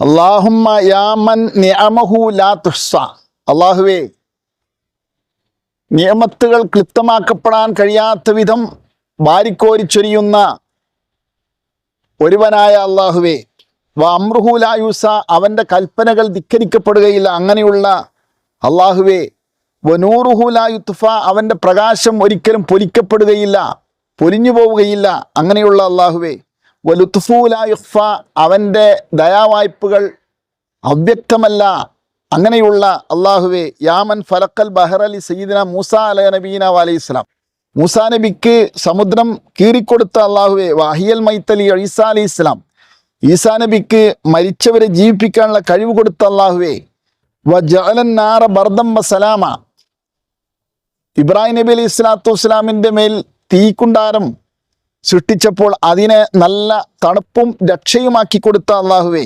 അള്ളാഹുമ്മ യാമൻ നിയമഹു ലാ തുഹ്സ. അള്ളാഹുവേ നിയമത്തുകൾ ക്ലിപ്തമാക്കപ്പെടാൻ കഴിയാത്ത വിധം വാരിക്കോരിച്ചൊരിയുന്ന ഒരുവനായ അള്ളാഹുവേ വ അമ്രുഹുലായുസ അവന്റെ കൽപ്പനകൾ ധിക്കരിക്കപ്പെടുകയില്ല. അങ്ങനെയുള്ള അള്ളാഹുവേ വനൂറുഹുലായുത്തുഫ അവന്റെ പ്രകാശം ഒരിക്കലും പൊലിക്കപ്പെടുകയില്ല പൊലിഞ്ഞു പോവുകയില്ല അങ്ങനെയുള്ള അള്ളാഹുവേ വലുത്തുഫുലായുഫ അവന്റെ ദയാവായ്പകൾ അവ്യക്തമല്ല. അങ്ങനെയുള്ള അള്ളാഹുവേ യാമൻ ഫലക്കൽ ബഹർ അലി സയ്യിദിന മൂസ അല നബീന അലൈഹി ഇസ്ലാം മൂസ നബിക്ക് സമുദ്രം കീറിക്കൊടുത്ത അള്ളാഹുവേ വാഹിയൽ മൈത്തലി ഈസാ അലി ഇസ്ലാം ഈസാ നബിക്ക് മരിച്ചവരെ ജീവിപ്പിക്കാനുള്ള കഴിവ് കൊടുത്ത അള്ളാഹുവേ വ ജഅലൻ നാറ ബർദം സലാമ ഇബ്രാഹിം നബി അലൈഹി സ്വലാത്തു വസ്സലാമിന്റെ മേൽ തീക്കുണ്ടാരം സൃഷ്ടിച്ചപ്പോൾ അതിനെ നല്ല തണുപ്പും രക്ഷയുമാക്കി കൊടുത്ത അള്ളാഹുവേ.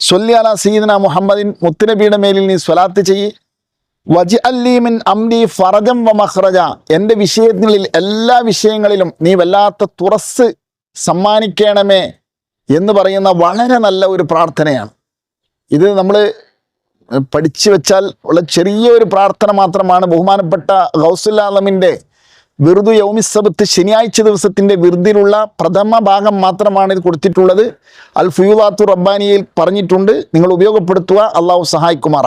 സൊല്ലി അല സീദന മുഹമ്മദിൻ മുത്തുനബിയുടെ മേലിൽ നീ സ്വലാത്ത് ചെയ്യ്. വജി അല്ലീമിൻ അംലി ഫറജം വ മഹ്റജ എന്റെ വിഷയങ്ങളിൽ എല്ലാ വിഷയങ്ങളിലും നീ വല്ലാത്ത തുറസ് സമ്മാനിക്കണമേ എന്ന് പറയുന്ന വളരെ നല്ല ഒരു പ്രാർത്ഥനയാണ്. ഇത് നമ്മൾ പഠിച്ചു വെച്ചാൽ ഉള്ള ചെറിയ ഒരു പ്രാർത്ഥന മാത്രമാണ് ബഹുമാനപ്പെട്ട ഗൗസുല്ലാലമിന്റെ വിറുദു യൗമിസബത്ത് ശനിയാഴ്ച ദിവസത്തിന്റെ വിറുദിലുള്ള പ്രഥമ ഭാഗം മാത്രമാണ് ഇത് കൊടുത്തിട്ടുള്ളത്. അൽ ഫുയുലാത്തു റബ്ബാനിയിൽ പറഞ്ഞിട്ടുണ്ട്. നിങ്ങൾ ഉപയോഗപ്പെടുത്തുക. അള്ളാഹു സഹായിക്കുമാറാണ്